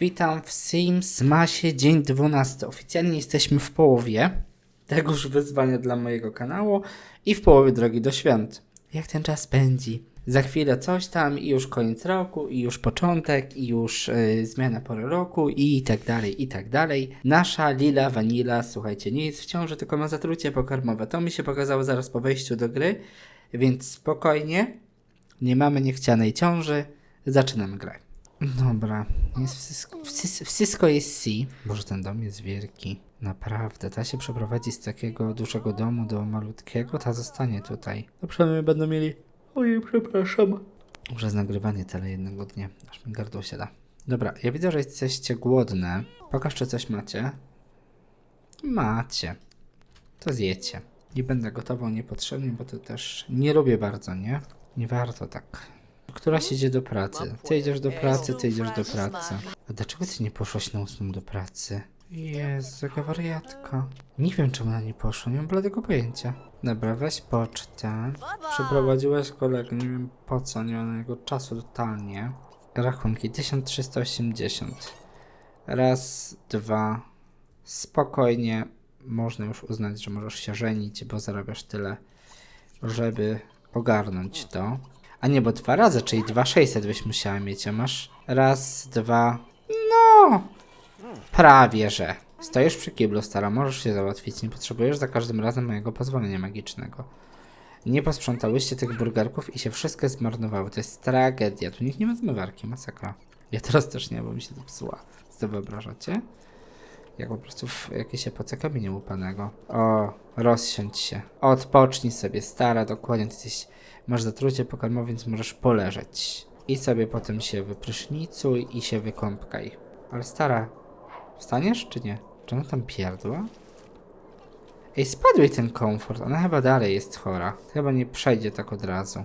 Witam w Sims Masie dzień 12. Oficjalnie jesteśmy w połowie tegoż wyzwania dla mojego kanału i w połowie drogi do świąt. Jak ten czas pędzi. Za chwilę coś tam i już koniec roku i już początek i już y, zmiana pory roku i tak dalej, i tak dalej. Nasza Lila Vanilla, słuchajcie, nie jest w ciąży, tylko ma zatrucie pokarmowe. To mi się pokazało zaraz po wejściu do gry, więc spokojnie. Nie mamy niechcianej ciąży. Zaczynamy grę. Dobra, jest wszystko, jest C. Boże, ten dom jest wielki. Naprawdę, ta się przeprowadzi z takiego dużego domu do malutkiego, ta zostanie tutaj. To przynajmniej będą mieli... Ojej, przepraszam. Może nagrywanie tyle jednego dnia, aż mi gardło siada. Dobra, ja widzę, że jesteście głodne. Pokaż, czy coś macie. Macie. To zjecie. Nie będę gotował niepotrzebnie, bo to też nie lubię bardzo, nie? Nie warto tak. Któraś idzie do pracy. Ty idziesz do pracy, ty idziesz do pracy. A dlaczego ty nie poszłaś na ósmą do pracy? Jezu, jaka wariatka. Nie wiem, czemu ona nie poszła, nie mam bladego pojęcia. Dobra, weź pocztę. Przeprowadziłaś kolegę, nie wiem po co, nie mam na jego czasu totalnie. Rachunki 1380. Raz, dwa. Spokojnie. Można już uznać, że możesz się żenić, bo zarabiasz tyle, żeby ogarnąć to. A nie, bo dwa razy, czyli 2600 byś musiała mieć, a masz raz, dwa, no, prawie że. Stoisz przy kiblu, stara, możesz się załatwić, nie potrzebujesz za każdym razem mojego pozwolenia magicznego. Nie posprzątałyście tych burgerków i się wszystkie zmarnowały, to jest tragedia, tu nikt nie ma zmywarki, masakra. Ja teraz też nie, bo mi się to psuła. Co wyobrażacie? Jak po prostu w jakieś epoce kamienia łupanego. O, rozsiądź się. Odpocznij sobie, stara, dokładnie. Ty jesteś, masz zatrucie pokarmowe, więc możesz poleżeć. I sobie potem się wyprysznicuj i się wykąpkaj. Ale stara, wstaniesz czy nie? Czy ona tam pierdła? Ej, spadł jej ten komfort. Ona chyba dalej jest chora. Chyba nie przejdzie tak od razu.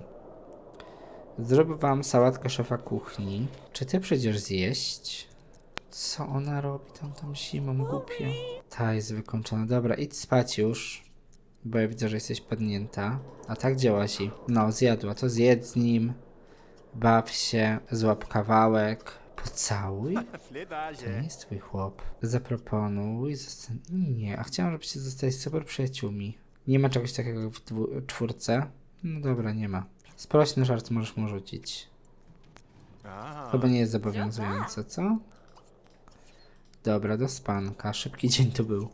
Zrobię wam sałatkę szefa kuchni. Czy ty przyjdziesz zjeść? Co ona robi tam zimą, głupio? Ta jest wykończona. Dobra, idź spać już. Bo ja widzę, że jesteś padnięta. A tak działa ci. No, zjadła. To zjedz z nim. Baw się. Złap kawałek. Pocałuj. To nie jest twój chłop. Zaproponuj. Nie, a chciałam, żebyście zostali super przyjaciółmi. Nie ma czegoś takiego w dwu- czwórce? No dobra, nie ma. Sprośny żart możesz mu rzucić. Chyba nie jest zobowiązujące, co? Dobra, do spanka. Szybki dzień to był.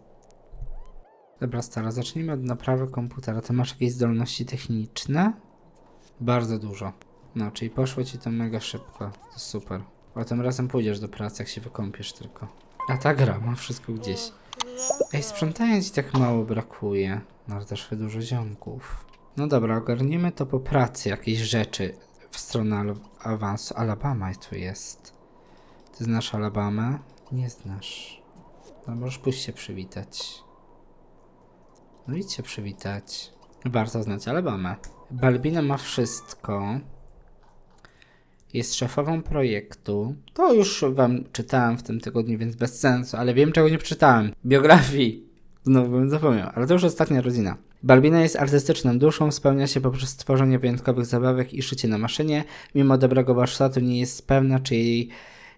Dobra, stara, zacznijmy od naprawy komputera. Ty masz jakieś zdolności techniczne? Bardzo dużo. No, czyli poszło ci to mega szybko. To super. O, tym razem pójdziesz do pracy, jak się wykąpiesz tylko. A ta gra ma wszystko gdzieś. Ej, sprzątania ci tak mało brakuje. No, ale też dużo ziomków. No dobra, ogarnijmy to po pracy, jakieś rzeczy w stronę al- awansu. Alabama tu jest. Ty znasz Alabamę? Nie znasz. No możesz pójść się przywitać. No idź się przywitać. Warto znać Alabamę. Balbina ma wszystko. Jest szefową projektu. To już wam czytałem w tym tygodniu, więc bez sensu, ale wiem czego nie przeczytałem. Biografii. Znowu bym zapomniał, ale to już ostatnia rodzina. Balbina jest artystyczną duszą, spełnia się poprzez stworzenie wyjątkowych zabawek i szycie na maszynie. Mimo dobrego warsztatu nie jest pewna, czy jej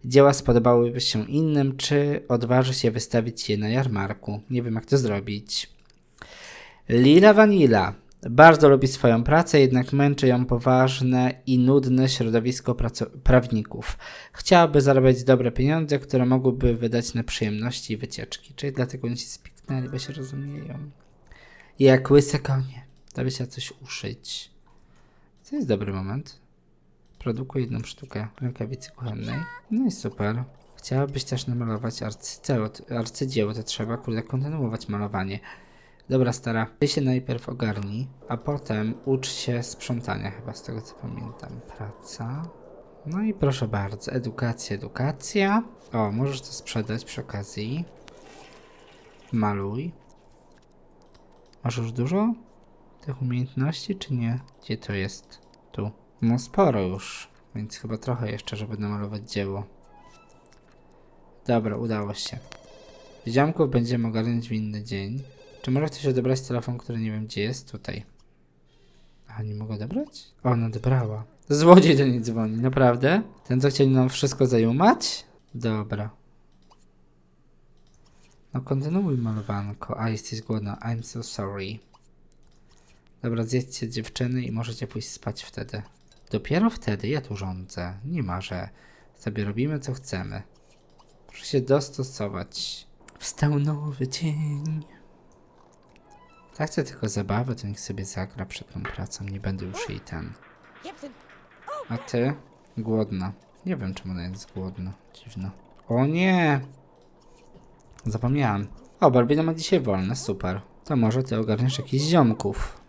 dzieła spodobałyby się innym, czy odważy się wystawić je na jarmarku. Nie wiem jak to zrobić. Lila Vanilla bardzo lubi swoją pracę, jednak męczy ją poważne i nudne środowisko prawników. Chciałaby zarabiać dobre pieniądze, które mogłyby wydać na przyjemności i wycieczki. Czyli dlatego oni się spiknęli, bo się rozumieją. Jak łyse konie. Da by się coś uszyć. To jest dobry moment. Produkuję jedną sztukę rękawicy kuchennej. No i super. Chciałabyś też namalować arcydzieło, arcydzieło to trzeba, kurde, kontynuować malowanie. Dobra, stara, ty się najpierw ogarnij, a potem ucz się sprzątania, chyba z tego co pamiętam. Praca. No i proszę bardzo, edukacja, edukacja. O, możesz to sprzedać przy okazji. Maluj. Masz już dużo tych umiejętności, czy nie? Gdzie to jest? Tu. No sporo już, więc chyba trochę jeszcze, żeby namalować dzieło. Dobra, udało się. Ziomków będziemy ogarniać w inny dzień. Czy może ktoś odebrać telefon, który nie wiem gdzie jest? Tutaj. A nie mogę odebrać? Ona odebrała. Złodziej do niej dzwoni, naprawdę? Ten co chciał nam wszystko zajumać? Dobra. No kontynuuj malowanko. A, jesteś głodna. I'm so sorry. Dobra, zjedźcie dziewczyny i możecie pójść spać wtedy. Dopiero wtedy ja tu rządzę. Nie ma, że sobie robimy co chcemy. Proszę się dostosować. Wstał nowy dzień. Tak chcę tylko zabawę, to niech sobie zagra przed tą pracą. Nie będę już jej ten. A ty? Głodna. Nie wiem, czemu ona jest głodna. Dziwno. O nie! Zapomniałem. O, Barbina ma dzisiaj wolne, super. To może ty ogarniesz jakichś ziomków.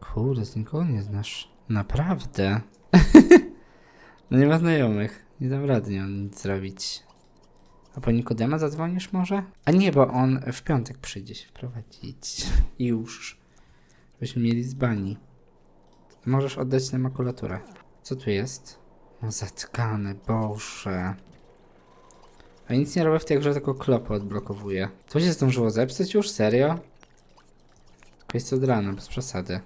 Kurde, z nikogo nie znasz. Naprawdę? no nie ma znajomych. Nie dam rady nie mam nic zrobić. A po Nikodema zadzwonisz może? A nie, bo on w piątek przyjdzie się wprowadzić. Już. Byśmy mieli z bani. Możesz oddać nam makulaturę. Co tu jest? No zatkane, boże. A nic nie robię w tej grze, tylko klopy odblokowuję. To się zdążyło zepsuć już? Serio? Tylko jest od rana, bez przesady.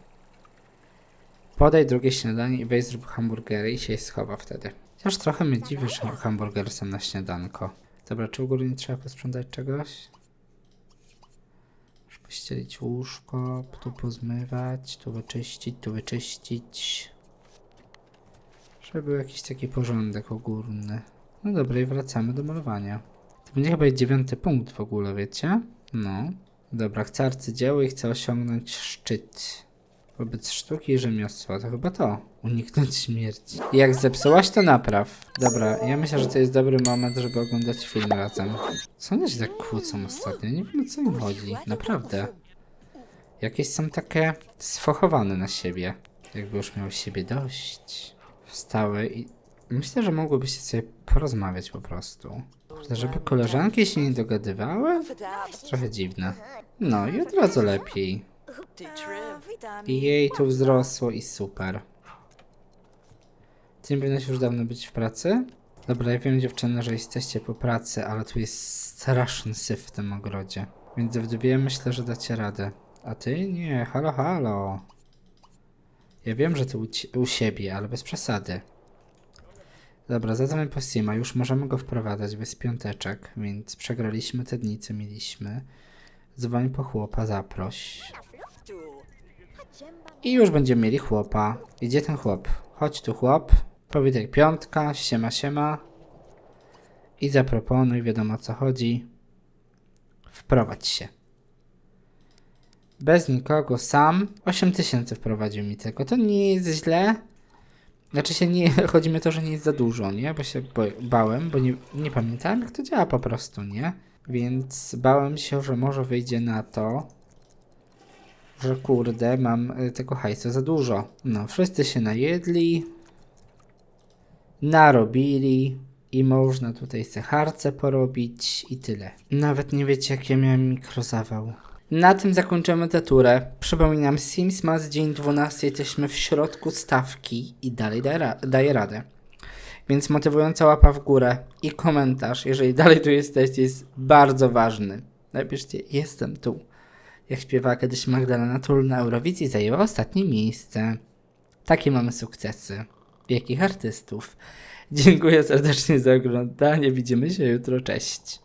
Podaj drugie śniadanie i weź zrób hamburgery i się schowa wtedy. Chociaż trochę mnie dziwi, że hamburgery są na śniadanko. Dobra, czy u góry nie trzeba posprzątać czegoś? Muszę pościelić łóżko, tu pozmywać, tu wyczyścić, tu wyczyścić. Żeby był jakiś taki porządek ogólny. No dobra, i wracamy do malowania. To będzie chyba dziewiąty punkt w ogóle, wiecie? No. Dobra, chcę arcydzieło i chcę osiągnąć szczyt. Wobec sztuki i rzemiosła, to chyba to. Uniknąć śmierci. Jak zepsułaś, to napraw. Dobra, ja myślę, że to jest dobry moment, żeby oglądać film razem. Co one się tak kłócą ostatnio? Nie wiem o co im chodzi. Naprawdę. Jakieś są takie sfochowane na siebie. Jakby już miał siebie dość. Wstały i myślę, że mogłybyście sobie porozmawiać po prostu. Żeby koleżanki się nie dogadywały? Trochę dziwne. No i od razu lepiej. I jej tu wzrosło i super. Ty nie powinnaś już dawno być w pracy? Dobra, ja wiem dziewczyny, że jesteście po pracy, ale tu jest straszny syf w tym ogrodzie. Więc w dwie myślę, że dacie radę. A ty? Nie, halo, halo. Ja wiem, że ty u, u siebie, ale bez przesady. Dobra, zadzwonię po Sima, już możemy go wprowadzać bez piąteczek, więc przegraliśmy te dni, co mieliśmy. Dzwoń po chłopa, zaproś. I już będziemy mieli chłopa. Gdzie ten chłop? Chodź tu chłop. Powitaj piątka, siema siema. I zaproponuj, wiadomo o co chodzi. Wprowadź się. Bez nikogo, sam. 8000 wprowadził mi tylko. To nie jest źle. Znaczy się nie, chodzi mi o to, że nie jest za dużo, nie? Bo się bałem, bo nie, nie pamiętałem jak to działa po prostu, nie? Więc bałem się, że może wyjdzie na to, że kurde, mam y, tego hajsu za dużo. No, wszyscy się najedli, narobili i można tutaj secharce porobić i tyle. Nawet nie wiecie, jak ja miałem mikrozawał. Na tym zakończymy tę turę. Przypominam, Sims ma z dzień 12, jesteśmy w środku stawki i dalej daje, ra- daje radę. Więc motywująca łapa w górę i komentarz, jeżeli dalej tu jesteście, jest bardzo ważny. Napiszcie, jestem tu. Jak śpiewała kiedyś Magdalena Tull na Eurowizji, zajęła ostatnie miejsce. Takie mamy sukcesy. Wielkich artystów. Dziękuję serdecznie za oglądanie. Widzimy się jutro. Cześć.